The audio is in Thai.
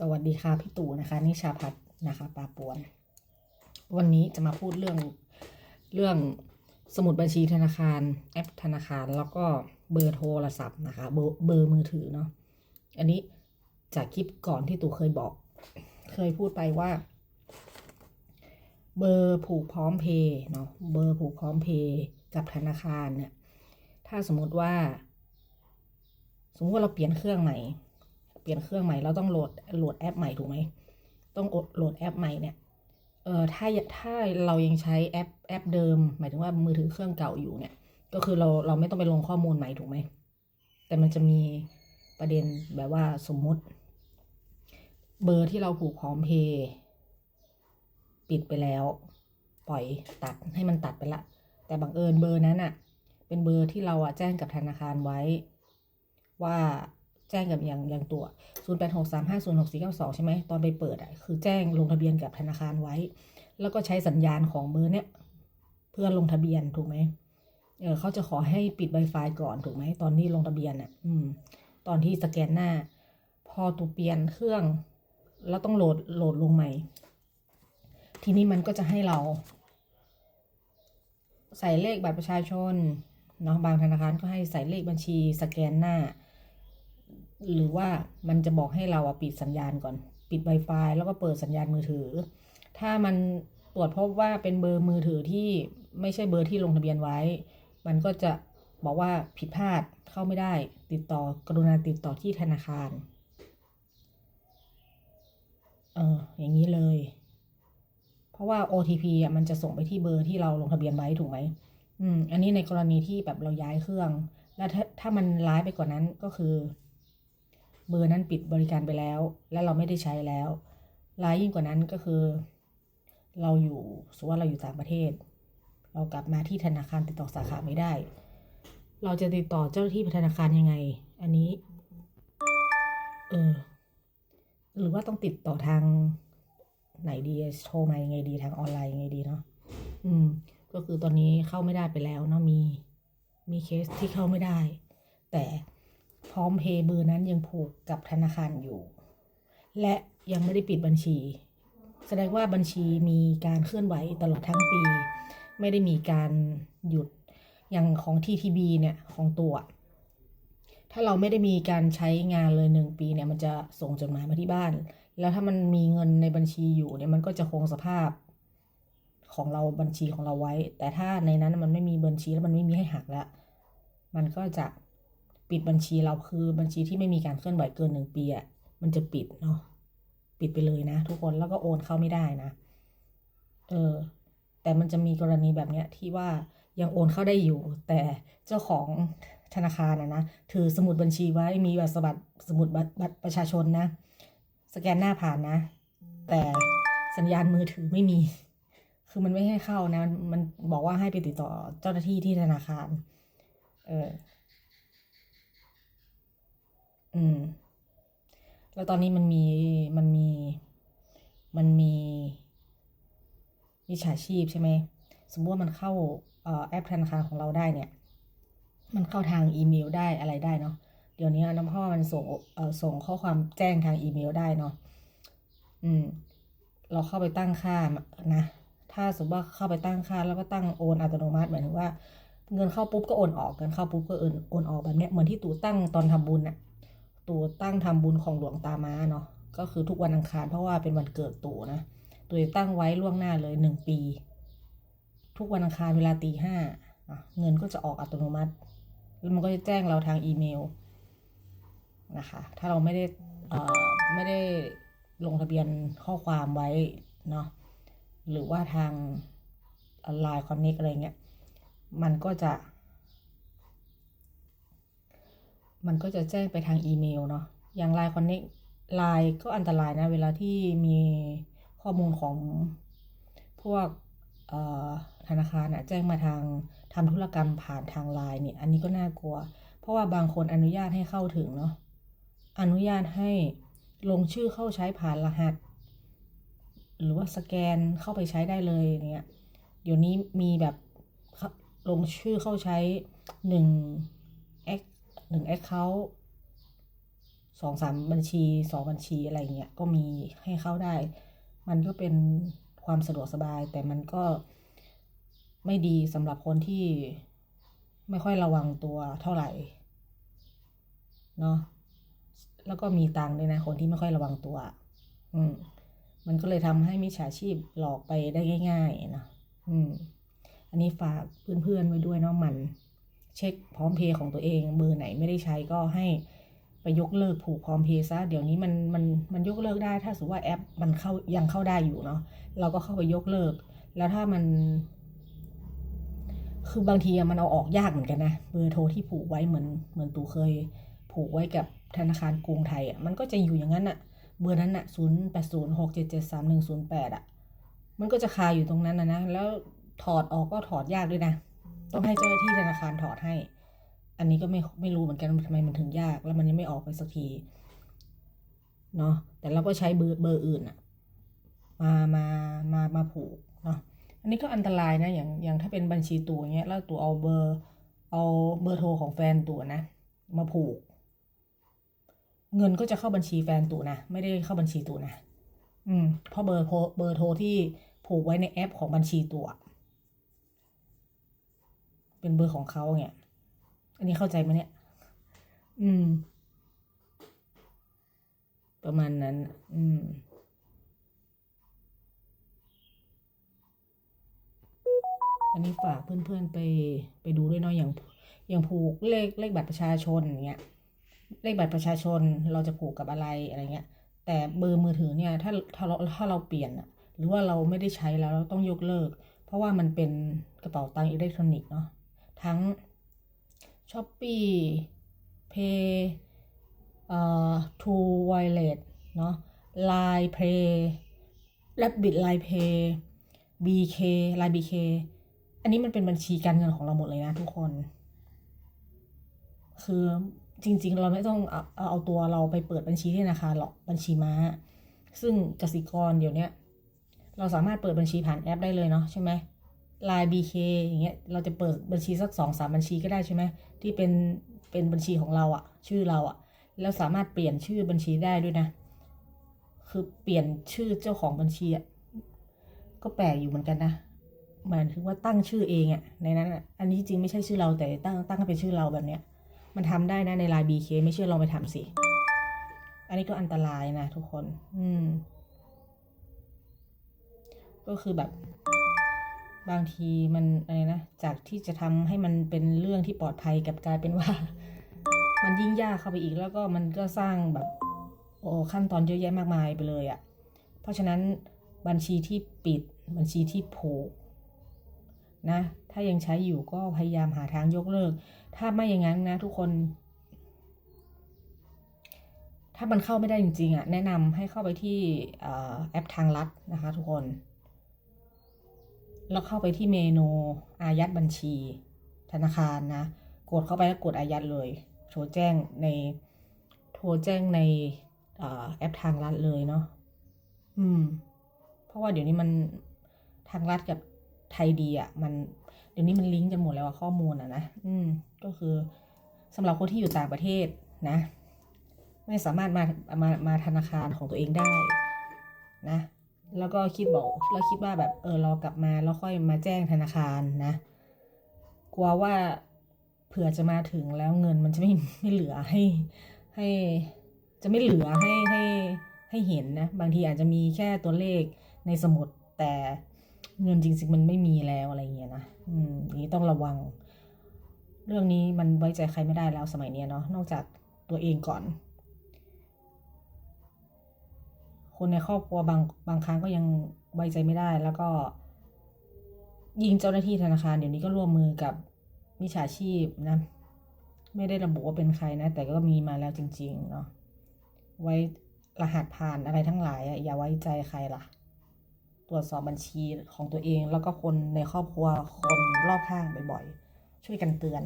สวัสดีค่ะพี่ตู่นะคะนิชาพัฒน์นะคะปาปวน วันนี้จะมาพูดเรื่องเรื่องสมุดบัญชีธนาคาร แอปธนาคาร แล้วก็เบอร์โทรศัพท์นะคะ เบอร์เบอร์มือถือเนาะอันนี้จากคลิปก่อนที่ตู่เคยบอก เคยพูดไปว่า เบอร์ผูกพร้อมเพย์เนาะเบอร์ผูกพร้อมเพย์กับธนาคารเนี่ยถ้าสมมติว่า สมมติว่าเราเปลี่ยนเครื่องใหม่ ปลี่ยนเครื่องใหม่เราต้องโหลดโหลดแอปใหม่ถูกไหมต้องโหลดแอปใหม่เนี่ยเออถ้าถ้าเรายังใช้แอปแอปเดิม หมายถึงว่ามือถือเครื่องเก่าอยู่เนี่ย ก็คือเราเราไม่ต้องไปลงข้อมูลใหม่ถูกไหมแต่มันจะมีประเด็นแบบว่าสมมุติ เบอร์ที่เราผูกพร้อมเพย์ปิดไปแล้ว ปล่อยตัดให้มันตัดไปละ แต่บังเอิญเบอร์นั้นอะเป็นเบอร์ที่เราอะแจ้งกับธนาคารไว้ ว่า แจ้งกับอย่างอย่างตัว 0 8 6 3 5 0 6 4 9 2 ใช่ไหมตอนไปเปิดอะคือแจ้งลงทะเบียนกับธนาคารไว้ แล้วก็ใช้สัญญาณของเบอร์เนี้ยเพื่อลงทะเบียนถูกไหมเออเขาจะขอให้ปิด Wi-Fi ก่อนถูกไหมตอนที่ลงทะเบียนอะ อืม ตอนที่สแกนหน้า พอตูเปลี่ยนเครื่อง แล้วต้องโหลดโหลดลงใหม่ ทีนี้มันก็จะให้เรา ใส่เลขบัตรประชาชนเนาะบางธนาคารก็ให้ใส่เลขบัญชีสแกนหน้า หรือว่ามันจะบอกให้เราอะปิดสัญญาณก่อน ปิด Wi-Fi แล้วก็เปิดสัญญาณมือถือ ถ้ามันตรวจพบว่าเป็นเบอร์มือถือที่ไม่ใช่เบอร์ที่ลงทะเบียนไว้ มันก็จะบอกว่าผิดพลาดเข้าไม่ได้ ติดต่อกรุณาติดต่อที่ธนาคาร เอออย่างนี้เลย เพราะว่า OTP อะมันจะส่งไปที่เบอร์ที่เราลงทะเบียนไว้ถูกไหมอืม อันนี้ในกรณีที่แบบเราย้ายเครื่อง แล้วถ้าถ้ามันร้ายไปกว่านั้นก็คือ เบอร์นั้นปิดบริการไปแล้ว และเราไม่ได้ใช้แล้วร้ายยิ่งกว่านั้นก็คือ เราอยู่สมมติว่าเราอยู่ต่างประเทศ เรากลับมาที่ธนาคารติดต่อสาขาไม่ได้ เราจะติดต่อเจ้าหน้าที่ธนาคารยังไง อันนี้ เออ หรือว่าต้องติดต่อทางไหนดีโทรมายังไงดีทางออนไลน์ยังไงดีเนาะอืม ก็คือตอนนี้เข้าไม่ได้ไปแล้วเนาะมีมีเคสที่เข้าไม่ได้ ร้อมเพย์เบอร์นั้นยังผูกกับธนาคารอยู่ และยังไม่ได้ปิดบัญชี แสดงว่าบัญชีมีการเคลื่อนไหวตลอดทั้งปี ไม่ได้มีการหยุดอย่างของ TTB เนี่ยของตัว ถ้าเราไม่ได้มีการใช้งานเลยหนึ่งปีเนี่ยมันจะส่งจดหมายมาที่บ้าน แล้วถ้ามันมีเงินในบัญชีอยู่เนี่ยมันก็จะคงสภาพของเราบัญชีของเราไว้ แต่ถ้าในนั้นมันไม่มีบัญชีแล้วมันไม่มีให้หักแล้ว มันก็จะ ปิดบัญชีเราคือบัญชีที่ไม่มีการเคลื่อนไหวเกินหนึ่งปีอะมันจะปิดเนาะปิดไปเลยนะ ทุกคนแล้วก็โอนเข้าไม่ได้นะ เออ แต่มันจะมีกรณีแบบเนี้ยที่ว่ายังโอนเข้าได้อยู่ แต่เจ้าของธนาคารนะนะถือสมุดบัญชีไว้มีบัตรสบัตรสมุดบัตรบัตรประชาชนนะ สแกนหน้าผ่านนะ แต่สัญญาณมือถือไม่มี คือมันไม่ให้เข้านะ มันบอกว่าให้ไปติดต่อเจ้าหน้าที่ที่ธนาคาร เออ อืม แล้วตอนนี้มันมีมันมีมันมีมิจฉาชีพใช่ไหม สมมติว่ามันเข้าอแอปธนาคารของเราได้เนี่ย มันเข้าทางอีเมลได้อะไรได้เนาะ เดี๋ยวนี้น้ำพ่อมันส่งส่งข้อความแจ้งทางอีเมลได้เนาะ อืม เราเข้าไปตั้งค่านะ ถ้าสมมติว่าเข้าไปตั้งค่าแล้วก็ตั้งโอนอัตโนมัติหมายถึงว่าเงินเข้าปุ๊บก็โอนออก เงินเข้าปุ๊บก็โอนโอนออกแบบเนี้ยเหมือนที่ตู่ตั้งตอนทำบุญน่ะ ตูตั้งทำบุญของหลวงตามาเนาะก็คือทุกวันอังคารเพราะว่าเป็นวันเกิดตูนะตูจะตั้งไว้ล่วงหน้าเลยหนึ่งปี ทุกวันอังคารเวลาตีห้าเงินก็จะออกอัตโนมัติ แล้วมันก็จะแจ้งเราทางอีเมลนะคะ ถ้าเราไม่ได้อ่อไม่ได้ลงทะเบียนข้อความไว้เนาะหรือว่าทางไลน์คอนเน็กอะไรเงี้ยมันก็จะ มันก็จะแจ้งไปทางอีเมลเนาะ อย่างไลน์คอนเน็กไลน์ก็อันตรายนะ เวลาที่มีข้อมูลของพวกธนาคารอะแจ้งมาทางทำธุรกรรมผ่านทางไลน์เนี่ย อันนี้ก็น่ากลัว เพราะว่าบางคนอนุญาตให้เข้าถึงเนาะ อนุญาตให้ลงชื่อเข้าใช้ผ่านรหัส หรือว่าสแกนเข้าไปใช้ได้เลยเงี้ยเดี๋ยวนี้มีแบบลงชื่อเข้าใช้หนึ่ง หนึ่งแอคเคาท์สองสามบัญชีสองบัญชีอะไรเงี้ยก็มีให้เข้าได้ มันก็เป็นความสะดวกสบาย แต่มันก็ไม่ดีสำหรับคนที่ไม่ค่อยระวังตัวเท่าไหร่เนาะแล้วก็มีตังค์ด้วยนะคนที่ไม่ค่อยระวังตัว อืม มันก็เลยทำให้มิจฉาชีพหลอกไปได้ง่าย ๆ นะอืม อันนี้ฝากเพื่อนๆไว้ด้วยเนาะมัน เช็คพร้อมเพย์ของตัวเองเบอร์ไหนไม่ได้ใช้ก็ให้ไปยกเลิกผูกพร้อมเพย์ซะเดี๋ยวนี้มันมันมันยกเลิกได้ ถ้าสมมติว่าแอปมันเข้ายังเข้าได้อยู่เนาะเราก็เข้าไปยกเลิก แล้วถ้ามัน คือบางทีมันเอาออกยากเหมือนกันนะเบอร์โทรที่ผูกไว้เหมือนเหมือนตูเคย ผูกไว้กับธนาคารกรุงไทยอะมันก็จะอยู่อย่างนั้นอะเบอร์นั้นอะศูนย์แปดศูนย์หกเจ็ดเจ็ดสามหนึ่งศูนย์แปดอะมันก็จะคาอยู่ตรงนั้นนะนะแล้วถอดออกก็ถอดยากด้วยนะ ต้องให้เจ้าหน้าที่ธนาคารถอดให้ อันนี้ก็ไม่ไม่รู้เหมือนกันทำไมมันถึงยาก แล้วมันยังไม่ออกไปสักทีเนาะแต่เราก็ใช้เบอร์เบอร์อื่นอะมามามามาผูกเนาะอันนี้ก็อันตรายนะอย่างอย่างถ้าเป็นบัญชีตัวเงี้ยแล้วตัวเอาเบอร์เอาเบอร์โทรของแฟนตัวนะ มาผูก เงินก็จะเข้าบัญชีแฟนตู่นะไม่ได้เข้าบัญชีตู่นะ อืมเพราะเบอร์โทรเบอร์โทรที่ผูกไว้ในแอปของบัญชีตัว เป็นเบอร์ของเขาเนี่ย อันนี้เข้าใจไหมเนี่ย อืม ประมาณนั้น อืมอันนี้ฝากเพื่อนๆไปไปดูด้วยเนาะอย่างอย่างผูกเลขเลขบัตรประชาชนอย่างเงี้ยเลขบัตรประชาชนเราจะผูกกับอะไรอะไรเงี้ย แต่เบอร์มือถือเนี่ยถ้าถ้าเราถ้าเราเปลี่ยนอะหรือว่าเราไม่ได้ใช้แล้วเราต้องยกเลิก เพราะว่ามันเป็นกระเป๋าตังค์อิเล็กทรอนิกส์เนาะ ทั้ง s h อ p e e Pay เอ่อ True Wallet เนาะ Line Pay Rabbit Line Pay BK Line BK อันนี้มันเป็นบัญชีการเงินของเราหมดเลยนะทุกคน คือจริง ๆ เราไม่ต้องเอาเอาตัวเราไปเปิดบัญชีที่ธนาคารหรอกบัญชีม้า ซึ่งกสิกรเดี๋ยวนี้เราสามารถเปิดบัญชีผ่านแอปได้เลยเนาะใช่ไหม Line BK อย่างเงี้ยเราจะเปิดบัญชีสักสองสามบัญชีก็ได้ใช่ไหมที่เป็นเป็นบัญชีของเราอะชื่อเราอะแล้วสามารถเปลี่ยนชื่อบัญชีได้ด้วยนะ คือเปลี่ยนชื่อเจ้าของบัญชีอะก็แปลกอยู่เหมือนกันนะหมายถึงว่าตั้งชื่อเองอะในนั้นอะอันนี้จริงไม่ใช่ชื่อเราแต่ตั้งตั้งให้เป็นชื่อเราแบบเนี้ย มันทำได้นะในไลน์ BK ไม่เชื่อลองไปทำสิอันนี้ก็อันตรายนะทุกคน อืม ก็คือแบบ บางทีมันอะไรนะ จากที่จะทำให้มันเป็นเรื่องที่ปลอดภัยกับกลายเป็นว่า มันยิ่งยากเข้าไปอีกแล้วก็มันก็สร้างแบบโอ้ขั้นตอนเยอะแยะมากมายไปเลยอะ่ะ เพราะฉะนั้นบัญชีที่ปิดบัญชีที่ผูกนะ ถ้ายังใช้อยู่ก็พยายามหาทางยกเลิก ถ้าไม่อย่างนั้นนะทุกคน ถ้ามันเข้าไม่ได้จริงๆอะแนะนำให้เข้าไปที่แอปทางลัดนะคะทุกคน แล้วเข้าไปที่เมนูอายัดบัญชี ธนาคารนะ กดเข้าไปแล้วกดอายัดเลย โทรแจ้งในโทรแจ้งในแอปทางลัดเลยเนาะอืม เพราะว่าเดี๋ยวนี้มันทางลัดกับไทยดีอะ มันเดี๋ยวนี้มันลิงก์จะหมดแล้วอะข้อมูลอะนะอืม ก็คือสำหรับคนที่อยู่ต่างประเทศนะ ไม่สามารถมามามาธนาคารของตัวเองได้นะ แล้วก็คิดบอกแล้วคิดว่าแบบเออเรากลับมาแล้วค่อยมาแจ้งธนาคารนะ กลัวว่าเผื่อจะมาถึงแล้วเงินมันจะไม่ไม่เหลือให้ให้จะไม่เหลือให้ให้ให้เห็นนะ บางทีอาจจะมีแค่ตัวเลขในสมุดแต่เงินจริงๆมันไม่มีแล้วอะไรเงี้ยนะ อืมนี้ต้องระวัง เรื่องนี้มันไว้ใจใครไม่ได้แล้วสมัยนี้เนาะนอกจากตัวเองก่อน คนในครอบครัวบางบางครั้งก็ยังไว้ใจไม่ได้ แล้วก็ยิงเจ้าหน้าที่ธนาคารเดี๋ยวนี้ก็ร่วมมือกับมิจฉาชีพนะ ไม่ได้ระบุว่าเป็นใครนะ แต่ก็มีมาแล้วจริง ๆ เนาะไว้รหัสผ่านอะไรทั้งหลายอะอย่าไว้ใจใครล่ะ ตรวจสอบบัญชีของตัวเอง แล้วก็คนในครอบครัวคนรอบข้างบ่อยๆช่วยกันเตือน